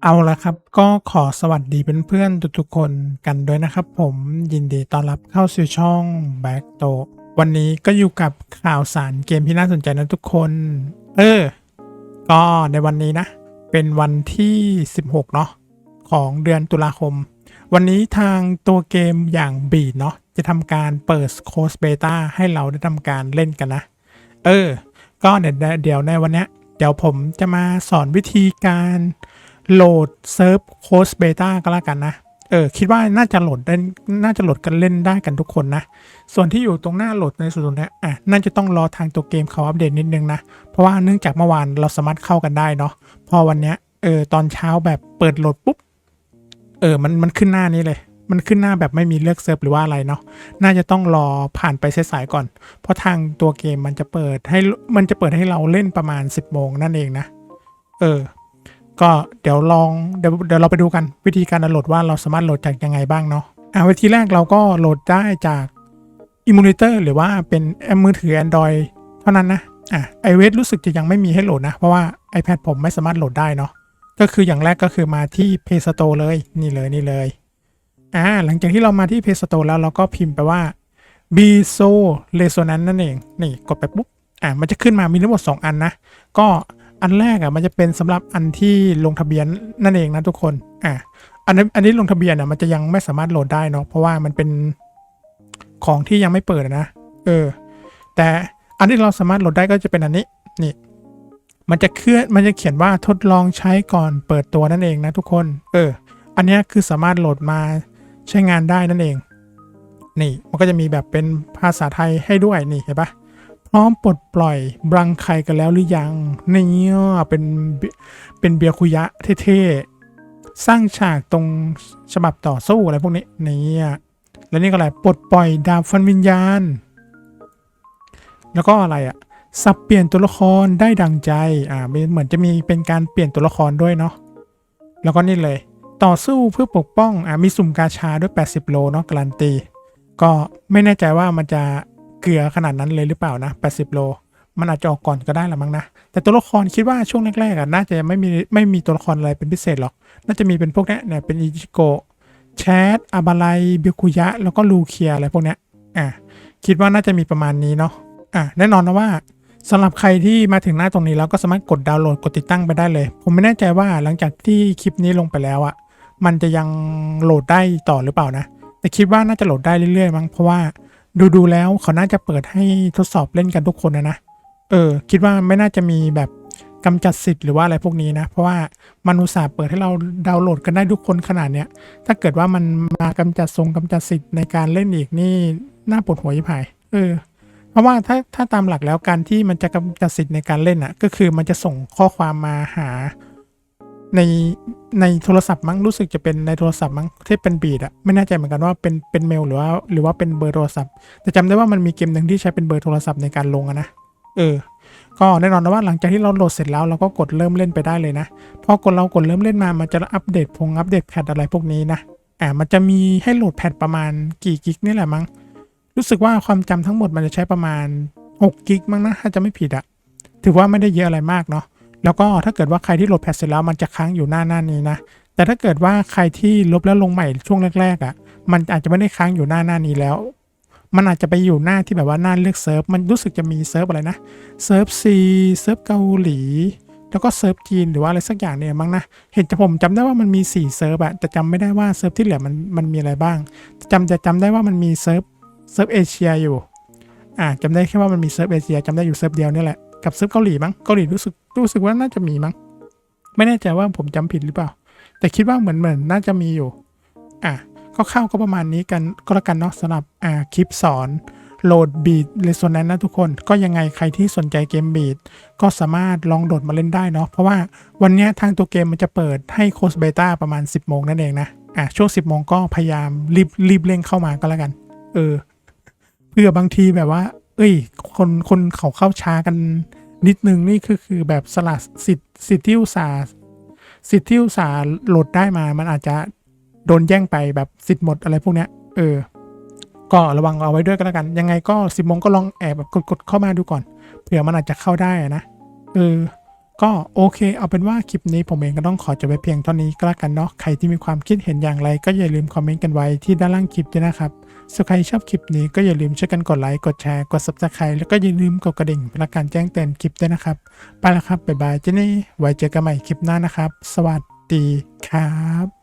เอาละครับก็ขอสวัสดีเพื่อนๆทุกๆคนกันด้วยนะครับผมยินดีต้อนรับเข้าสู่ช่อง Back t o วันนี้ก็อยู่กับข่าวสารเกมที่น่าสนใจนะทุกคน เออ ก็ในวันนี้นะ เป็นวันที่ 16 เนาะของเดือนตุลาคม วันนี้ทางตัวเกมอย่างบีดเนาะจะทำการเปิดโค้ดเบต้าให้เราได้ทำการเล่นกันนะ เออ ก็เดี๋ยวในวันนี้เดี๋ยวผมจะมาสอนวิธีการ โหลดเซิร์ฟโค้ดเบต้าก็แล้วกันนะ เออ คิดว่าน่าจะโหลดได้น่าจะโหลดกันเล่นได้กันทุกคนนะ ส่วนที่อยู่ตรงหน้าโหลดในส่วนตรงนี้อะน่าจะต้องรอทางตัวเกมเขาอัปเดตนิดนึงนะ เพราะว่าเนื่องจากเมื่อวานเราสามารถเข้ากันได้เนาะพอวันเนี้ยเออตอนเช้าแบบเปิดโหลดปุ๊บเออมันมันขึ้นหน้านี้เลย มันขึ้นหน้าแบบไม่มีเลือกเซิร์ฟหรือว่าอะไรเนาะน่าจะต้องรอผ่านไปสายๆก่อน เพราะทางตัวเกมมันจะเปิดให้มันจะเปิดให้เราเล่นประมาณ 10โมงนั่นเองนะ เออ ก็เดี๋ยวลองเดี๋ยวเดี๋ยวเราไปดูกันวิธีการโหลดว่าเราสามารถโหลดจากยังไงบ้างเนาะอ่าวิธีแรกเราก็โหลดได้จากอิมูเลเตอร์หรือว่าเป็นแอปมือถือ Android เท่านั้นนะอะ iOS รู้สึกจะยังไม่มีให้โหลดนะ เพราะว่า iPad ผมไม่สามารถโหลดได้เนาะก็คืออย่างแรกก็คือมาที่ Play Store เลยนี่เลยนี่เลยอ่าหลังจากที่เรามาที่ Play Store แล้วเราก็พิมพ์ไปว่า b s o Resonance นั่นเอง นี่กดไปปุ๊บอ่ามันจะขึ้นมามีทั้งหมด 2 อันนะ ก็ อันแรกอะมันจะเป็นสำหรับอันที่ลงทะเบียนนั่นเองนะทุกคนอ่าอันนี้อันนี้ลงทะเบียนอะมันจะยังไม่สามารถโหลดได้เนาะเพราะว่ามันเป็นของที่ยังไม่เปิดนะเออ แต่อันที่เราสามารถโหลดได้ก็จะเป็นอันนี้นี่มันจะเคลื่อนมันจะเขียนว่าทดลองใช้ก่อนเปิดตัวนั่นเองนะทุกคน เออ อันนี้คือสามารถโหลดมาใช้งานได้นั่นเอง นี่มันก็จะมีแบบเป็นภาษาไทยให้ด้วยนี่เห็นปะ ร้อมปลดปล่อยบรังใครกันแล้วหรือยังนี่เป็นเป็นเบียร์คุยะเท่ๆสร้างฉากตรงฉบับต่อสู้อะไรพวกนี้นี่แล้วนี่ก็อะไรปลดปล่อยดาบฟันวิญญาณ แล้วก็อะไรอะสับเปลี่ยนตัวละครได้ดังใจอ่าเหมือนจะมีเป็นการเปลี่ยนตัวละครด้วยเนาะแล้วก็นี่เลย ต่อสู้เพื่อปกป้องอ่ามีสุ่มกาชาด้วย 80 โลเนาะการันตี ก็ไม่แน่ใจว่ามันจะ เกลือขนาดนั้นเลยหรือเปล่านะ 80 โล มันอาจจะออกก่อนก็ได้ละมั้งนะ แต่ตัวละครคิดว่าช่วงแรกๆอะน่าจะไม่มีไม่มีตัวละครอะไรเป็นพิเศษหรอก น่าจะมีเป็นพวกนี้เนี่ยเป็นอิจิโกะแชทอาบาไลเบียคุยะ แล้วก็ลูเคียอะไรพวกนี้อะคิดว่าน่าจะมีประมาณนี้เนาะอะแน่นอนนะว่าสำหรับใครที่มาถึงหน้าตรงนี้แล้วก็สามารถกดดาวน์โหลดกดติดตั้งไปได้เลย ผมไม่แน่ใจว่าหลังจากที่คลิปนี้ลงไปแล้วอะ่ะมันจะยังโหลดได้ต่อหรือเปล่านะ แต่คิดว่าน่าจะโหลดได้เรื่อยๆมั้งเพราะว่า ดูดูแล้วเขาน่าจะเปิดให้ทดสอบเล่นกันทุกคนนะนะ เออ คิดว่าไม่น่าจะมีแบบกำจัดสิทธิ์หรือว่าอะไรพวกนี้นะ เพราะว่ามันอุตส่าห์เปิดให้เราดาวน์โหลดกันได้ทุกคนขนาดเนี้ย ถ้าเกิดว่ามันมากำจัดทรงกำจัดสิทธิ์ในการเล่นอีกนี่น่าปวดหัวยิ่งหายเออ เพราะว่าถ้าถ้าตามหลักแล้วการที่มันจะกำจัดสิทธิ์ในการเล่นอะ ก็คือมันจะส่งข้อความมาหา ในในโทรศัพท์มั้งรู้สึกจะเป็นในโทรศัพท์มั้งที่เป็นบีดอะไม่แน่ใจเหมือนกันว่าเป็นเป็นเมลหรือว่าหรือว่าเป็นเบอร์โทรศัพท์ แต่จำได้ว่ามันมีเกมหนึ่งที่ใช้เป็นเบอร์โทรศัพท์ในการลงอะนะเออ ก็แน่นอนนะว่าหลังจากที่เราโหลดเสร็จแล้วเราก็กดเริ่มเล่นไปได้เลยนะพอกดเรากดเริ่มเล่นมามันจะอัปเดตพงอัปเดตแพทอะไรพวกนี้นะอ่ามันจะมีให้โหลดแพทประมาณกี่กิกนี่แหละมั้งรู้สึกว่าความจำทั้งหมดมันจะใช้ประมาณ6กิกมั้งนะถ้าจะไม่ผิดอะถือว่าไม่ได้เยอะอะไรมากเนาะ แล้วก็ถ้าเกิดว่าใครที่โหลดแพทเสร็จแล้วมันจะค้างอยู่หน้าหน้านี้นะ แต่ถ้าเกิดว่าใครที่ลบแล้วลงใหม่ช่วงแรกๆอะ่ะ มันอาจจะไม่ได้ค้างอยู่หน้าหน้านี้แล้ว มันอาจจะไปอยู่หน้าที่แบบว่าหน้าเลือกเซิร์ฟ มันรู้สึกจะมีเซิร์ฟอะไรนะ เซิร์ฟซีเซิร์ฟเกาหลี แล้วก็เซิร์ฟจีนหรือว่าอะไรสักอย่างเนี่ยมั้งนะ เห็นจะผมจำได้ว่ามันมี4เซิร์ฟอะแต่จำไม่ได้ว่าเซิร์ฟที่เหลือมันมันมีอะไรบ้างจำจะจำได้ว่ามันมีเซิร์ฟเซิร์ฟเอเชียอยู่ อ่าจำได้แค่ว่ามันมีเซิร์ฟเอเชียจำได้อยู่เซิร์ฟเดียวนี่แหละ กับเซิร์ฟเกาหลีมั้ง เกาหลีรู้สึก รู้สึกว่าน่าจะมีมั้ง ไม่แน่ใจว่าผมจำผิดหรือเปล่า แต่คิดว่าเหมือนเหมือนน่าจะมีอยู่ อะก็เข้าก็ประมาณนี้กันก็แล้วกันเนาะสำหรับอ่าคลิปสอนโหลดบีดเลส o น a นนะทุกคนก็ยังไงใครที่สนใจเกมบีดก็สามารถลองโหลดมาเล่นได้เนาะเพราะว่าวันนี้ทางตัวเกมมันจะเปิดให้โคสเบต้าประมาณ 10โมงนั่นเองนะอะช่วง 10โมงก็พยายามรีบรีบเร่งเข้ามาก็แล้วกัน เออ เพื่อบางทีแบบว่า เอ้ย คนคนเขาเข้าช้ากัน นิดนึงนี่คือคือแบบสละสิทธิ์สิทธิ์ที่อุตสาสิทธิ์ที่อุตสาห์โหลดได้มามันอาจจะโดนแย่งไปแบบสิทธิ์หมดอะไรพวกเนี้ยเออ ก็ระวังเอาไว้ด้วยก็แล้วกัน ยังไงก็สิบโมงก็ลองแอบแบบกดๆเข้ามาดูก่อนเผื่อมันอาจจะเข้าได้นะเออก็โอเค เอาเป็นว่าคลิปนี้ผมเองก็ต้องขอจบไว้เพียงเท่านี้ก็แล้วกันเนาะใครที่มีความคิดเห็นอย่างไร ก็อย่าลืมคอมเมนต์กันไว้ที่ด้านล่างคลิปด้วยนะครับ สใครชอบคลิปนี้ก็อย่าลืมช่วยกันกดไลค์ กดแชร์ กด subscribe แล้วก็อย่าลืมกดกระดิ่งเพื่อการแจ้งเตือนคลิปด้วยนะครับ ไปแล้วครับ บ๊ายบายเจนี่ ไว้เจอกันใหม่คลิปหน้านะครับ สวัสดีครับ